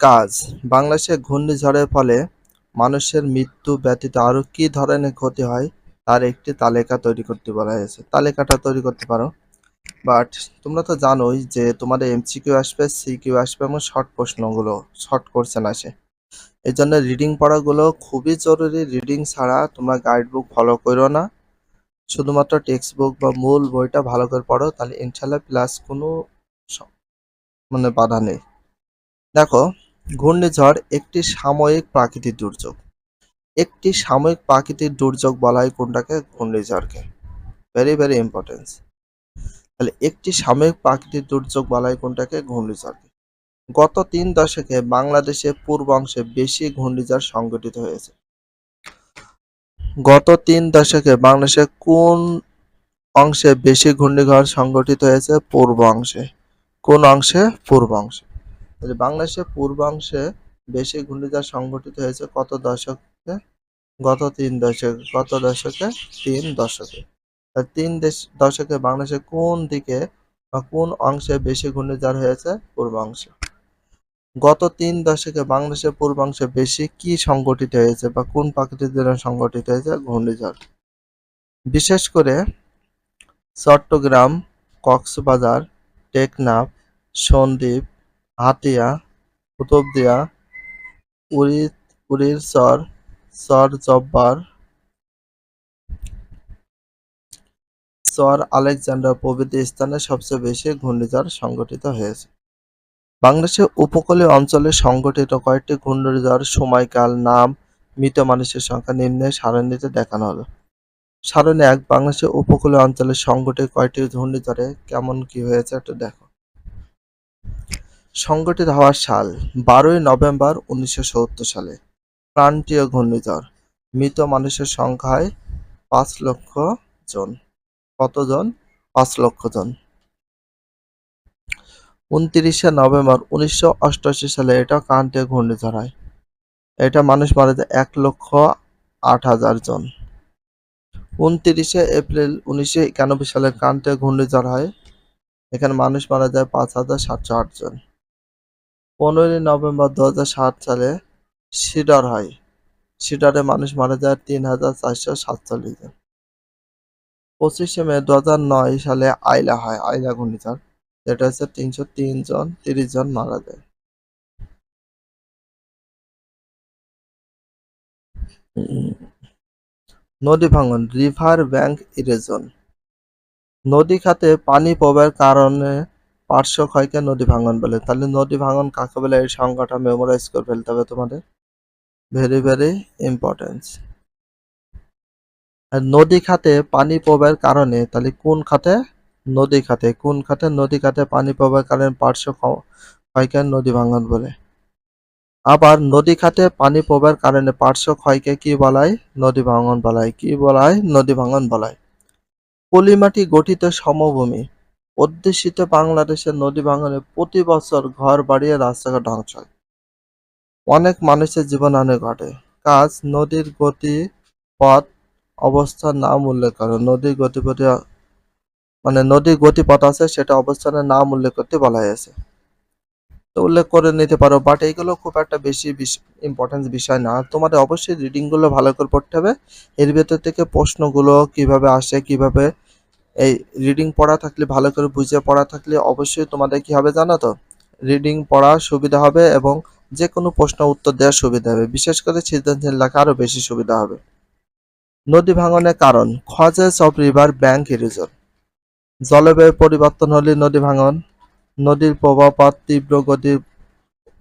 কাজ। বাংলাদেশে ঘূর্ণিঝড়ের ফলে মানুষের মৃত্যু ব্যতীত আরও কি ধরনের ক্ষতি হয়, তার একটি তালিকা তৈরি করতে বলা হয়েছে। তালিকাটা তৈরি করতে পারো। বাট তোমরা তো জানোই যে তোমাদের এমসিকিউ আসবে সিকিউ আসবে এবং শর্ট প্রশ্নগুলো শর্ট কোশ্চেন আসে। এই জন্য রিডিং পড়াগুলো খুবই জরুরি। রিডিং ছাড়া তোমরা গাইড বুক ফলো করো না। শুধুমাত্র টেক্সট বুক বা মূল বইটা ভালো করে পড়ো, তাহলে ইনশাল্লাহ প্লাস কোনো মানে বাধা নেই। দেখো ঘূর্ণিঝড় একটি সাময়িক প্রাকৃতিক দুর্যোগ। একটি সাময়িক প্রাকৃতিক দুর্যোগ বলা হয় কোনটাকে? ঘূর্ণিঝড়কে। ভেরি ভেরি ইম্পর্টেন্স তাহলে একটি সাময়িক প্রাকৃতিক দুর্যোগ বলা হয় কোনটাকে? ঘূর্ণিঝড়কে। গত তিন দশকে বাংলাদেশের পূর্বাংশে বেশি ঘূর্ণিঝড় সংঘটিত হয়েছে। গত তিন দশকে বাংলাদেশের কোন অংশে বেশি ঘূর্ণিঝড় সংঘটিত হয়েছে? পূর্বাংশে। কোন অংশে? পূর্বাংশে। তাহলে বাংলাদেশের পূর্বাংশে বেশি ঘূর্ণিঝড় সংঘটিত হয়েছে কত দশকে? গত তিন দশকে, গত দশকে তিন দশকে। তিন দেশ, দশকে বাংলাদেশের কোন দিকে বা কোন অংশে বেশি ঘূর্ণিঝড় হয়েছে? পূর্বাংশে। গত তিন দশকে বাংলাদেশের পূর্বাংশে বেশি কি সংগঠিত হয়েছে বা কোন প্রাকৃতিক দুর্যোগ সংঘটিত হয়েছে? ঘূর্ণিঝড়। বিশেষ করে চট্টগ্রাম, কক্সবাজার, টেকনাফ, সন্দ্বীপ হাতিয়া কুতুবদিয়া উরি উরির চর চর জব্বার চর আলেকজান্ডার প্রভৃতি স্থানে সবচেয়ে বেশি ঘূর্ণিঝড় সংঘটিত হয়েছে। বাংলাদেশের উপকূলীয় অঞ্চলে সংঘটিত কয়েকটি ঘূর্ণিঝড় সময়কাল নাম মৃত মানুষের সংখ্যা নিম্নে সারণীতে দেখানো হলো। সারণী এক, বাংলাদেশের উপকূলীয় অঞ্চলে সংঘটিত কয়েকটি ঘূর্ণিঝড়ে কেমন কি হয়েছে একটু দেখো। সংঘটিত হওয়ার সাল, বারোই নভেম্বর উনিশশো সত্তর সালে। ক্রান্তীয় ঘূর্ণিঝড়, মৃত মানুষের সংখ্যায় পাঁচ লক্ষ জন। কতজন? পাঁচ লক্ষ জন। উনত্রিশে নভেম্বর উনিশশো অষ্টআশি সালে এটা ক্রান্তীয় ঘূর্ণিঝড় হয়। এটা মানুষ মারা যায় এক লক্ষ আট হাজার জন। উনত্রিশে এপ্রিল উনিশশো একানব্বই সালে ক্রান্তীয় ঘূর্ণিঝড় হয়। এখানে মানুষ মারা যায় পাঁচ হাজার সাতশো আট জন। পনেরোই নভেম্বর দু হাজার সাত সালে সিডর হয়। সিডরে মানুষ মারা যায় তিন হাজার চারশো সাতচল্লিশ জন। পঁচিশে মে দু নয় সালে আইলা হয়, আইলা ঘূর্ণিঝড়। যেটা হচ্ছে তিনশো তিন জন, তিরিশ জন মারা যায়। নদী ভাঙন, রিভার ব্যাংক ইরেজন। নদী খাতে পানি প্রবাহের কারণে পার্শ্ব ক্ষয়কে নদী ভাঙন বলে? তাহলে নদী ভাঙন কাকে বলে? এই সংজ্ঞাটা মেমোরাইজ করে ফেলতে হবে তোমাদের। ভেরি ভেরি ইম্পর্টেন্স নদী খাতে পানি প্রবাহের কারণে, তাহলে কোন খাতে? নদী খাতে। কোন খাতে? নদী খাতে পানি প্রবাহের কারণে পার্শ্ব ক্ষয়কে নদী ভাঙন বলে? আবার নদী খাতে পানি প্রবাহের কারণে পার্শ্ব ক্ষয়কে কি বলায়? নদী ভাঙন বলায়। কি বলায়? নদী ভাঙন বলায়। পলিমাটি গঠিত সমভূমি। অধ্যুষিত বাংলাদেশের নদী ভাঙনে প্রতি বছর ঘর বাড়িয়ে রাস্তাঘাট ধ্বংস হয়। অনেক মানুষের জীবনহানি ঘটে। কাজ, নদীর গতি, পথ, অবস্থার নাম উল্লেখ করো। নদীর গতিপথে মানে নদীর গতিপথ আছে, সেটা অবস্থানের নাম উল্লেখ করতে বলা হয়েছে। তো উল্লেখ করে নিতে পারো বাট এইগুলো খুব একটা বেশি ইম্পর্টেন্স বিষয় না। তোমাদের অবশ্যই রিডিংগুলো ভালো করে পড়তে হবে। এর ভেতর থেকে প্রশ্নগুলো কীভাবে আসে, কীভাবে এই রিডিং পড়া থাকলে, ভালো করে বুঝে পড়া থাকলে অবশ্যই তোমাদের কি হবে জানো তো? রিডিং পড়া সুবিধা হবে এবং যে কোনো প্রশ্ন উত্তর দেওয়ার সুবিধা হবে। বিশেষ করে সৃজনশীল লেখা আরও বেশি সুবিধা হবে। নদী ভাঙনের কারণ causes of river bank erosion জলবায়ু পরিবর্তন হলে নদী ভাঙন, নদীর প্রবাহপাত তীব্র গতির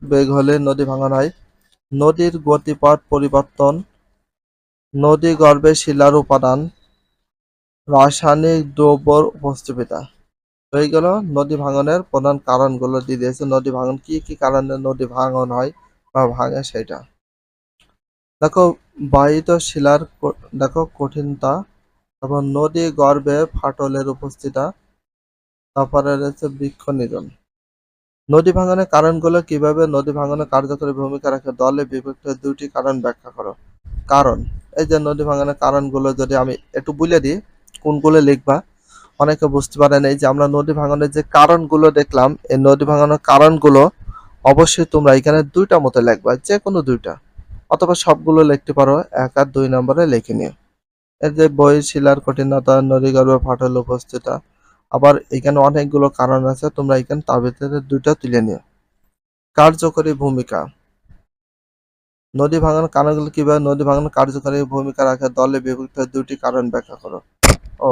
বেগ হলে নদী ভাঙন হয়। নদীর গতিপথ পরিবর্তন, নদী গর্ভে শিলার উপাদান রাসায়নিক দ্রব্যর উপস্থিতিতা। হয়ে গেল নদী ভাঙনের প্রধান কারণগুলো দিয়ে দিয়েছে। নদী ভাঙন কি কি কারণে নদী ভাঙন হয় বা ভাঙে সেটা? দেখো, বাহিত শিলার দেখো, কঠিনতা। তারপর নদী গর্ভে ফাটলের উপস্থিতা তারপরে রয়েছে বৃক্ষ নিধন। নদী ভাঙনের কারণগুলো কীভাবে নদী ভাঙনের কার্যকরী ভূমিকা রাখে? দলে বিভক্ত দুটি কারণ ব্যাখ্যা করো। কারণ, এই যে নদী ভাঙনের কারণগুলো যদি আমি একটু বলে দিই কোনগুলো লিখবা? অনেকে বুঝতে পারে না এই যে আমরা নদী ভাঙনের যে কারণগুলো দেখলাম, এই নদী ভাঙনের কারণগুলো অবশ্যই তোমরা এখানে দুইটা মতো লিখবা যে কোনো দুইটা। অথবা সবগুলো লিখতে পারো, এক আর দুই নম্বরে লিখে নিও। এর যে বই, শিলার কঠিনতা, নদীগর্ভে ফাটল উপস্থিতা, আবার এখানে অনেকগুলো কারণ আছে, তোমরা এখানে তার ভিতরে দুইটা তুলে নিও। কার্যকরী ভূমিকা। নদী ভাঙানোর কারণগুলো কীভাবে নদী ভাঙানোর কার্যকরী ভূমিকা রাখে, দলে বিভক্ত দুটি কারণ ব্যাখ্যা করো। ও,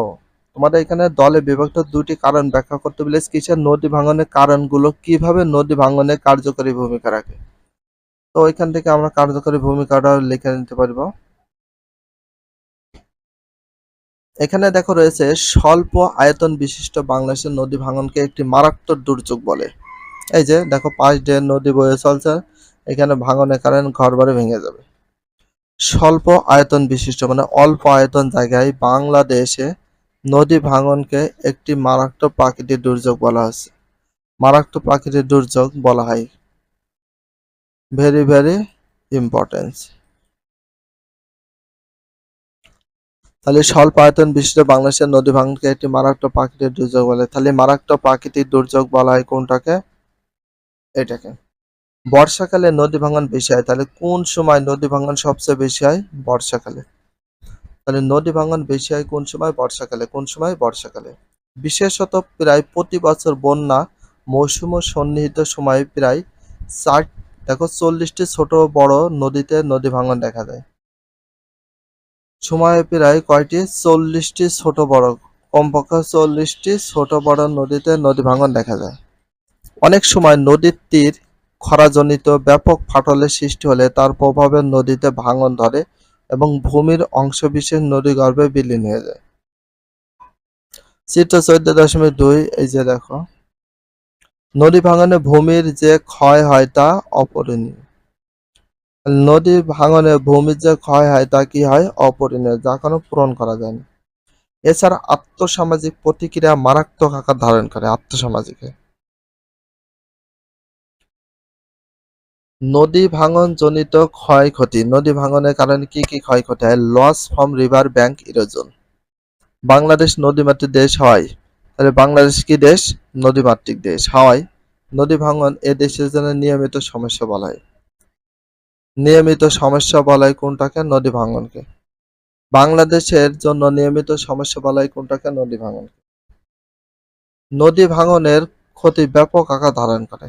তোমাদের এখানে দলে বিভক্ত দুটি কারণ ব্যাখ্যা করতে বলে কিসের নদী ভাঙনের কারণগুলো কীভাবে নদী ভাঙনে কার্যকরী ভূমিকা রাখে? তো এখান থেকে আমরা কার্যকরী ভূমিকাটা লিখে নিতে পারব। এখানে দেখো রয়েছে, স্বল্প আয়তন বিশিষ্ট বাংলাদেশের নদী ভাঙনকে একটি মারাত্মক দুর্যোগ বলে। এই যে, দেখো পাঁচ ডের নদী বয়ে চলছে, এখানে ভাঙনের কারণে ঘর বাড়ি ভেঙে যাবে। স্বল্প আয়তন বিশিষ্ট মানে অল্প আয়তন জায়গায় বাংলাদেশে নদী ভাঙনকে একটি মারাত্মক প্রাকৃতিক দুর্যোগ বলা হচ্ছে মারাত্মক প্রাকৃতিক দুর্যোগ বলা হয়। ভেরি ভেরি ইম্পর্টেন্স তাহলে স্বল্প আয়তন বিশিষ্ট বাংলাদেশের নদী ভাঙনকে একটি মারাত্মক প্রাকৃতিক দুর্যোগ বলে। তাহলে মারাত্মক প্রাকৃতিক দুর্যোগ বলা হয় কোনটাকে? এটাকে। বর্ষাকালে নদী ভাঙন বেশি হয়। তাহলে কোন সময় নদী ভাঙন সবচেয়ে বেশি হয়? বর্ষাকালে। তাহলে নদী ভাঙন বেশি হয় কোন সময়? বর্ষাকালে। কোন সময়? বর্ষাকালে। বিশেষত প্রায় প্রতি বছর বন্যা মৌসুম সন্নিহিত সময়ে প্রায় ষাট, দেখো চল্লিশটি ছোট বড় নদীতে নদী ভাঙন দেখা যায়। সময়ে প্রায় কয়টি? চল্লিশটি ছোট বড়, কমপক্ষে চল্লিশটি ছোট বড় নদীতে নদী ভাঙন দেখা যায়। অনেক সময় নদীর তীর খরাজনিত ব্যাপক ফাটলের সৃষ্টি হলে তার প্রভাবে নদীতে ভাঙন ধরে এবং ভূমির অংশবিশেষ নদীগর্ভে বিলীন হয়ে যায়। চিত্র চোদ্দ দশমিক দুই, এই যে দেখো। নদী ভাঙনে ভূমির যে ক্ষয় হয় তা অপরিণীয়। নদী ভাঙনে ভূমির যে ক্ষয় হয় তা কি হয়? অপরিণীয়, যা কোনো পূরণ করা যায় না। এছাড়া আত্মসামাজিক প্রতিক্রিয়া মারাত্মক আকার ধারণ করে আর্থসামাজিকে নদী ভাঙন জনিত ক্ষয়ক্ষতি। নদী ভাঙনের কারণে কি কি ক্ষয়ক্ষতি হয়? Loss from river bank erosion. Bangladesh নদীমাতৃক দেশ হয় তাহলে বাংলাদেশ কি দেশ? নদীমাতৃক দেশ হয় নদী ভাঙন এ দেশের জন্য নিয়মিত সমস্যা বলা হয়। নিয়মিত সমস্যা বলা হয় কোনটাকে? নদী ভাঙনকে। বাংলাদেশের জন্য নিয়মিত সমস্যা বলা হয় কোনটাকে? নদী ভাঙনকে। নদী ভাঙনের ক্ষতি ব্যাপক আকার ধারণ করে।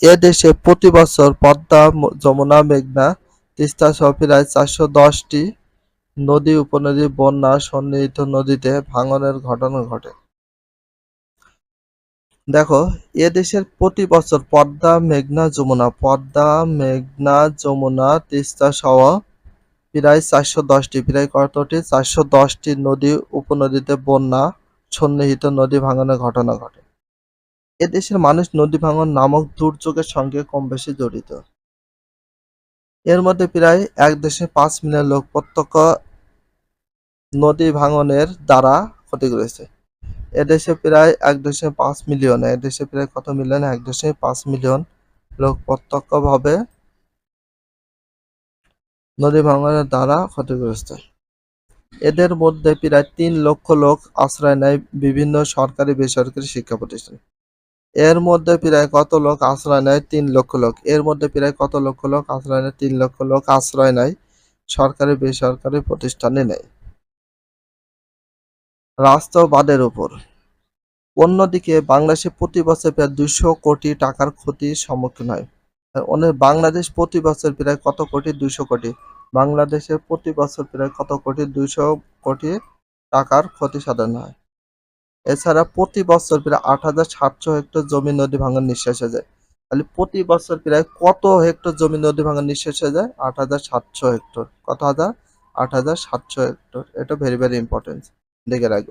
এ দেশে প্রতি বছর পদ্মা যমুনা, মেঘনা, তিস্তা সহ প্রায় চারশো দশটি নদী উপনদী, বন্যা, সন্নিহিত নদীতে ভাঙনের ঘটনা ঘটে। দেখো, এ দেশের প্রতি বছর পদ্মা, মেঘনা, যমুনা, পদ্মা, মেঘনা, যমুনা, তিস্তা সহ প্রায় চারশো দশটি, প্রায় কতটি? চারশো দশটি নদী উপনদীতে বন্যা, সন্নিহিত নদী ভাঙনের ঘটনা ঘটে। এদেশের মানুষ নদী ভাঙন নামক দুর্যোগের সঙ্গে কম বেশি জড়িত। এর মধ্যে প্রায় এক দেশে পাঁচ মিলিয়ন লোক প্রত্যক্ষ নদী ভাঙনের দ্বারা ক্ষতিগ্রস্ত এদেশে প্রায় এক দেশে পাঁচ মিলিয়ন এদেশে প্রায় কত মিলিয়ন? এক দেশে পাঁচ মিলিয়ন লোক প্রত্যক্ষভাবে নদী ভাঙনের দ্বারা ক্ষতিগ্রস্ত। এদের মধ্যে প্রায় তিন লক্ষ লোক আশ্রয় নেয় বিভিন্ন সরকারি, বেসরকারি শিক্ষা প্রতিষ্ঠান। এর মধ্যে প্রায় কত লোক আশ্রয় নেয়? তিন লক্ষ লোক। এর মধ্যে প্রায় কত লক্ষ লোক আশ্রয় নেয়? তিন লক্ষ লোক আশ্রয় নেয় সরকারি, বেসরকারি প্রতিষ্ঠানে নেয়। রাস্তা ও উপর। অন্যদিকে বাংলাদেশে প্রতি বছর প্রায় দুশো কোটি টাকার ক্ষতির সম্মুখীন হয়। অন্য বাংলাদেশ প্রতি বছর প্রায় কত কোটি? দুশো কোটি। বাংলাদেশে প্রতি বছর প্রায় কত কোটি? দুশো কোটি টাকার ক্ষতি সাধন হয়। এছাড়া প্রতি বছর প্রায় আট হাজার সাতশো হেক্টর জমি নদী ভাঙন নিঃশেষ হয়ে যায়। তাহলে প্রতি বছর প্রায় কত হেক্টর জমি নদী ভাঙন নিঃশেষ হয়ে যায়? আট হাজার সাতশো হেক্টর। কত হাজার? আট হাজার সাতশো হেক্টর। এটা ভেরি ভেরি ইম্পর্টেন্ট দেখে রাখব।